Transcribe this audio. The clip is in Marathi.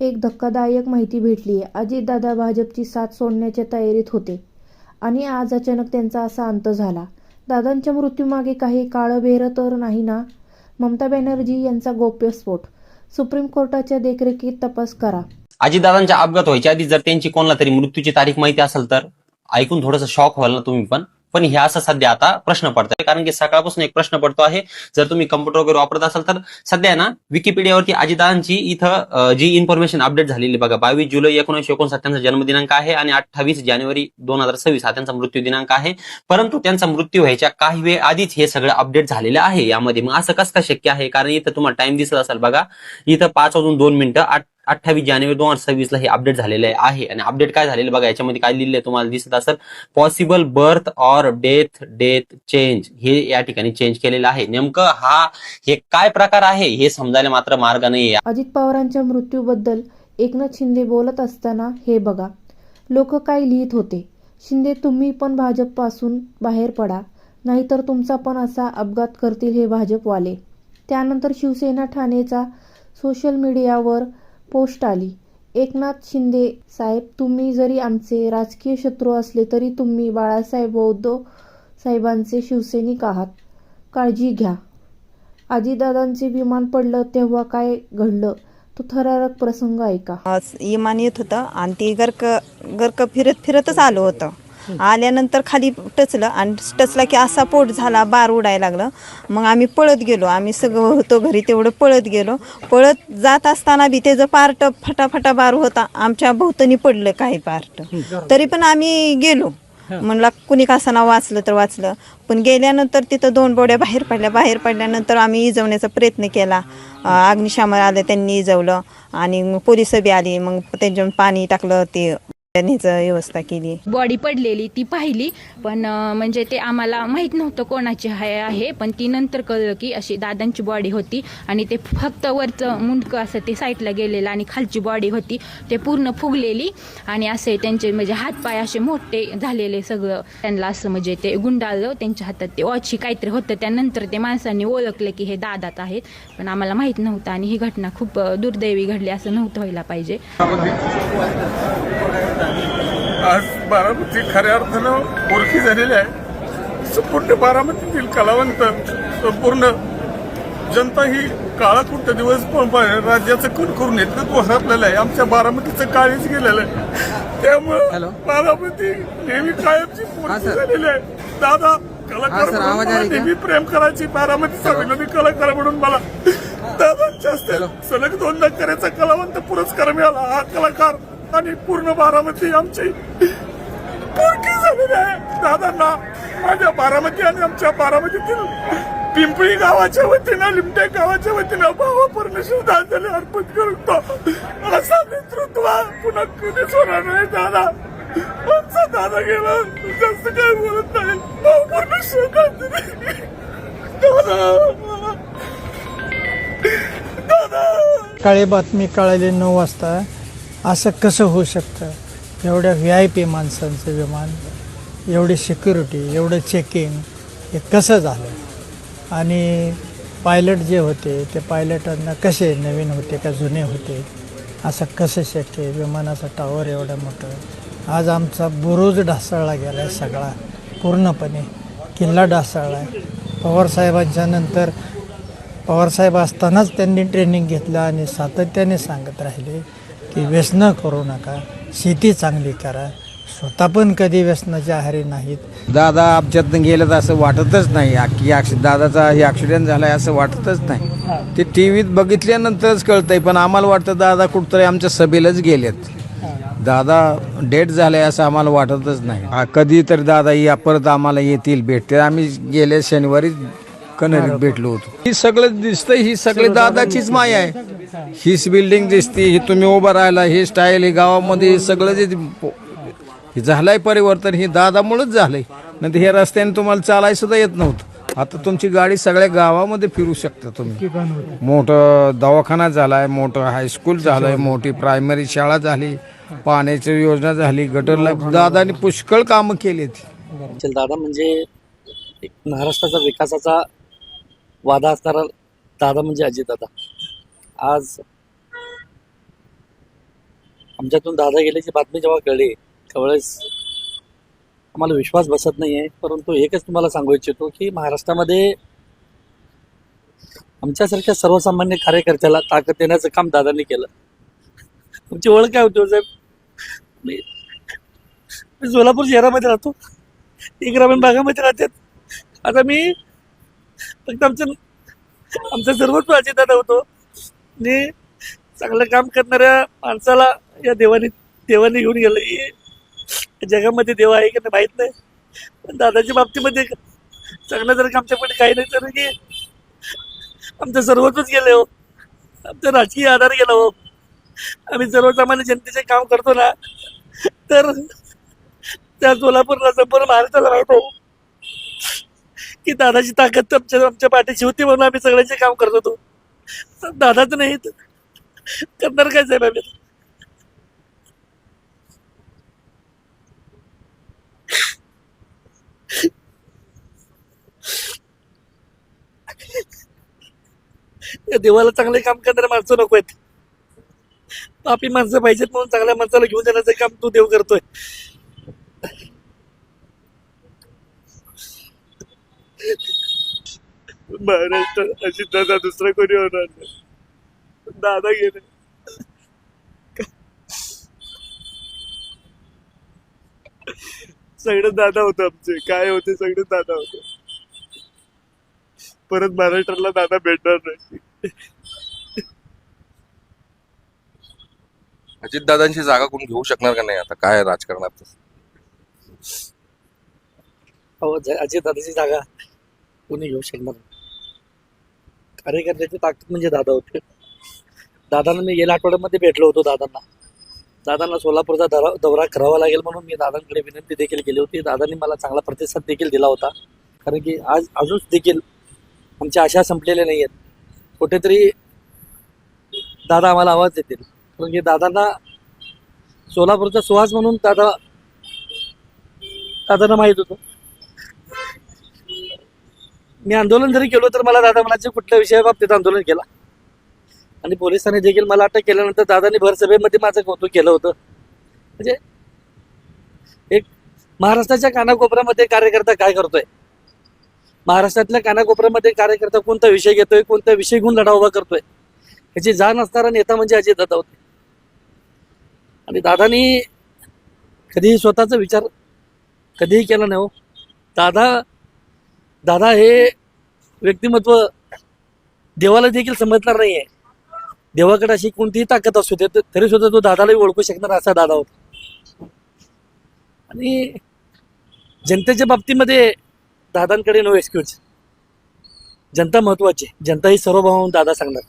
एक धक्कादायक माहिती भेटली. आहे अजितदादा भाजपची साथ सोडण्याच्या तयारीत होते आणि आज अचानक त्यांचा असा अंत झाला. दादांच्या मृत्यूमागे काही काळबेरं तर नाही ना? ममता बॅनर्जी यांचा गोप्यस्फोट सुप्रीम कोर्टाच्या देखरेखीत तपास करा. अजितदादांच्या अपघात व्हायच्या आधी जर त्यांची कोणाला तरी मृत्यूची तारीख माहिती असेल तर ऐकून थोडंसं शॉक व्हाल ना तुम्ही पण. पण हे असं सध्या आता प्रश्न पडतोय कारण की सकाळपासून एक प्रश्न पडतो आहे. जर तुम्ही कम्प्युटर वगैरे वापरत असाल तर सध्या ना विकिपीडियावरती अजितांची इथं जी इन्फॉर्मेशन अपडेट झालेली बघा बावीस जुलै एकोणीशे एकोणसाठ त्यांचा जन्मदिनांक आहे आणि अठ्ठावीस जानेवारी दोन हजार सव्वीस हा त्यांचा मृत्यू दिनांक आहे. परंतु त्यांचा मृत्यू व्हायच्या काही वेळ आधीच हे सगळं अपडेट झालेलं आहे. यामध्ये मग असं कसं काय शक्य आहे? कारण इथं तुम्हाला टाइम दिसत असेल बघा इथं पाच वाजून दोन मिनिटं आठ अठ्ठावीस जानेवारी दोन हजार सव्वीसला हे अपडेट झालेले आहे. आणि अपडेट काय झालेलं बघा याच्यामध्ये काय लिहिलंय तुम्हाला दिसत असेल possible birth or death death change हे या ठिकाणी चेंज केलेलं आहे. नेमकं हा हे काय प्रकार आहे हे समजायला मात्र मार्ग नाही अजित पवारांच्या मृत्यूबद्दल एकनाथ शिंदे बोलत असताना हे बघा. लोक काय लिहित होते? शिंदे तुम्ही पण भाजपपासून बाहेर पडा. नाहीतर तुमचा पण असा अपघात करतील हे भाजपवाले. त्यानंतर शिवसेना ठाणेचा सोशल मीडियावर पोस्ट आली. एकनाथ शिंदे साहेब तुम्ही जरी आमचे राजकीय शत्रू असले तरी तुम्ही बाळासाहेब बौद्ध साहेबांचे शिवसैनिक आहात. काळजी घ्या. आजीदादांचे विमान पडलं तेव्हा काय घडलं? तो थरारक प्रसंग ऐका. विमान येत होतं आणि ते गर्क गरक फिरत फिरतच आलं होतं. आल्यानंतर खाली टचलं आणि टचला की असा पोट झाला बार उडायला लागलं. मग आम्ही पळत गेलो. आम्ही सगळं होतो घरी तेवढं पळत गेलो. पळत जात असताना बी त्याचं पार्ट फटाफटा बार होता आमच्या भोवतणी पडलं काही पार्ट. तरी पण आम्ही गेलो. म्हणला कुणी कासाना वाचलं तर वाचलं. पण गेल्यानंतर तिथं दोन बोड्या बाहेर पडल्या. बाहेर पडल्यानंतर आम्ही इजवण्याचा प्रयत्न केला. अग्निशामक आलं त्यांनी इजवलं. आणि पोलीस बी आली. मग त्यांच्यावर पाणी टाकलं ते त्यांनीच व्यवस्था केली. बॉडी पडलेली ती पाहिली पण म्हणजे ते आम्हाला माहीत नव्हतं कोणाची आहे आहे पण ती नंतर कळलं की अशी दादांची बॉडी होती आणि ते फक्त वरचं मुंडकं असं ते साईडला गेलेलं आणि खालची बॉडी होती ते पूर्ण फुगलेली आणि असे त्यांचे म्हणजे हातपाय असे मोठे झालेले सगळं. त्यांना असं म्हणजे ते गुंडाळलं त्यांच्या हातात ते वॉची काहीतरी होतं त्यानंतर ते माणसांनी ओळखलं की हे दादाच आहेत पण आम्हाला माहीत नव्हतं आणि ही घटना खूप दुर्दैवी घडली असं नव्हतं व्हायला पाहिजे. आज बारामती खऱ्या अर्थानं ओळखी झालेली आहे. संपूर्ण बारामतीतील कलावंत संपूर्ण जनता ही काळा कुठं दिवस प- प- राज्याचं कण करून नेतृत्व हरपलेलं आहे. आमच्या बारामतीचं काळीच गेलेलं आहे. त्यामुळं बारामती नेहमी कायमची झालेली आहे. दादा कलाकार नेहमी प्रेम करायची बारामतीचा विनोदी कलाकार म्हणून मला दादांच्या हस्ते सलग दोनदा करायचा कलावंत पुरस्कार मिळाला. हा कलाकार आणि पूर्ण बारामती आमची पोरकी झालेली आहे. दादांना माझ्या बारामती आणि आमच्या बारामतीतील पिंपळी गावाच्या वतीनं लिमटे गावाच्या वतीनं भावा परमेश्वर दादाने अर्पण करतो असा नेतृत्व पुन्हा कधीच होणार नाही दादा. आमचा दादा गेला. जास्त काय बोलत नाही. भाऊ परमेश्वर दादा. दादा. काळी बातमी कळाली नऊ वाजता. असं कसं होऊ शकतं? एवढ्या व्ही आय पी माणसांचं विमान एवढी सिक्युरिटी एवढं चेकिंग हे कसं झालं? आणि पायलट जे होते ते पायलटांना कसे नवीन होते का जुने होते? असं कसं शक्य विमानाचं विमानाचा टावर एवढं मोठं आज आमचा बुरुज ढासळला गेला आहे सगळा. पूर्णपणे किल्ला ढासळला आहे. पवारसाहेबांच्या नंतर पवारसाहेब असतानाच त्यांनी ट्रेनिंग घेतलं आणि सातत्याने सांगत राहिले की व्यसनं करू नका. शेती चांगली करा. स्वतः पण कधी व्यसनाचे आहारी नाहीत. दादा आमच्यातनं गेलं तर असं वाटतच नाही. की ॲक्सि दादाचा हे ॲक्सिडेंट झालाय असं वाटतच नाही. ते टी व्हीत बघितल्यानंतरच कळतंय पण आम्हाला वाटतं दादा कुठतरी आमच्या सभेलाच गेलेत. दादा डेट झालाय असं आम्हाला वाटतच नाही. कधी तर दादा या परत आम्हाला येतील भेटते आम्ही गेल्या शनिवारी कनेरीत भेटलो होतो. ही सगळं दिसतंय ही सगळी दादाचीच माया आहे. हीच बिल्डिंग दिसते ही तुम्ही उभा राहिला ही स्टाईल ही गावामध्ये हे सगळं जे हे झालंय परिवर्तन हे दादामुळेच झालंय. नंतर हे रस्त्याने तुम्हाला चालायला सुद्धा येत नव्हतं. आता तुमची गाडी सगळ्या गावामध्ये फिरू शकता तुम्ही. मोठं दवाखाना झालाय मोठं हायस्कूल झालंय मोठी प्रायमरी शाळा झाली पाण्याची योजना झाली गटरला दादाने पुष्कळ कामं केलीत असेल दादा म्हणजे एक महाराष्ट्राचा विकासाचा वादा असणारा दादा म्हणजे अजितदादा. आज आमच्यातून दादा गेल्याची बातमी जेव्हा कळली त्यावेळेस आम्हाला विश्वास बसत नाही आहे परंतु एकच तुम्हाला सांगू इच्छितो की महाराष्ट्रामध्ये आमच्यासारख्या सर्वसामान्य कार्यकर्त्याला ताकद देण्याचं काम दादांनी केलं. तुमची ओळख काय होती हो साहेब? मी मी सोलापूर शहरामध्ये राहतो. ती ग्रामीण भागामध्ये राहते. आता मी फक्त आमचं आमचं सर्वच दादा होतो. आणि चांगलं काम करणाऱ्या माणसाला या देवाने देवाने घेऊन गेलं. हे जगामध्ये देव आहे की नाही माहीत नाही. पण दादाच्या बाबतीमध्ये चांगलं जर का आमच्याकडे काही नाही तर की आमचं सर्वच गेले हो. आमचा राजकीय आधार गेला हो. आम्ही सर्वसामान्य जनतेचे काम करतो ना तर त्या सोलापूरला संपूर्ण महाराष्ट्राला राहतो. की दादाची ताकद आमच्या आमच्या पाठीशी होती म्हणून आम्ही सगळ्यांचे काम करत होतो. दादाच नाही करणार काय साहेब आम्ही? या देवाला चांगले काम करणारे माणसं नको आहेत. पापी माणसं पाहिजेत म्हणून चांगल्या माणसाला घेऊन जाण्याचं काम तू देव करतोय. महाराष्ट्र अशी दादा दुसरा कोणी होणार नाही. दादा गेले. सगळे दादा होते आमचे. काय होते सगळे दादा होते. परत महाराष्ट्राला दादा भेटणार नाही. अजितदादांची जागा कोण घेऊ शकणार का नाही? आता काय राजकारणात? अहो अजय दादाची जागा. कोणी घेऊ शकणार कार्यकर्त्याची ताकद म्हणजे दादा होते. दादांना मी गेल्या आठवड्यामध्ये भेटलो होतो दादांना. दादांना सोलापूरचा दरा दौरा करावा लागेल म्हणून मी दादांकडे विनंती देखील केली होती. दादांनी मला चांगला प्रतिसाद देखील दिला होता. कारण की आज अजून देखील आमच्या आशा संपलेल्या नाही आहेत कुठेतरी दादा आम्हाला आवाज देतील. कारण की दादांना सोलापूरचा सुहास म्हणून दादा दादांना माहीत होतं. मी आंदोलन जरी केलो तर मला दादा म्हणायचे कुठल्या विषयाबाबतीत आंदोलन केला? आणि पोलिसांनी देखील मला अटक केल्यानंतर दादांनी भरसभेमध्ये माझं कौतुक केलं होतं. म्हणजे एक महाराष्ट्राच्या कानाकोपऱ्यामध्ये कार्यकर्ता काय करतोय? महाराष्ट्रातल्या कानाकोपऱ्यामध्ये कार्यकर्ता कोणता विषय घेतोय कोणता विषय घेऊन लढा उभा करतोय? ह्याची जाण असणारा नेता म्हणजे अजित दादा होते. आणि दादानी कधीही स्वतःचा विचार कधीही केला नाही हो. दादा दादा हे व्यक्तिमत्व देवाला देखील समजणार नाहीये. देवाकडे अशी कोणतीही ताकद असू दे तरी सुद्धा तो दादालाही ओळखू शकणार असा दादा होता. आणि जनतेच्या बाबतीमध्ये दादांकडे नो एक्सक्यूज जनता महत्वाची जनता ही सर्वभाव दादा सांगणार.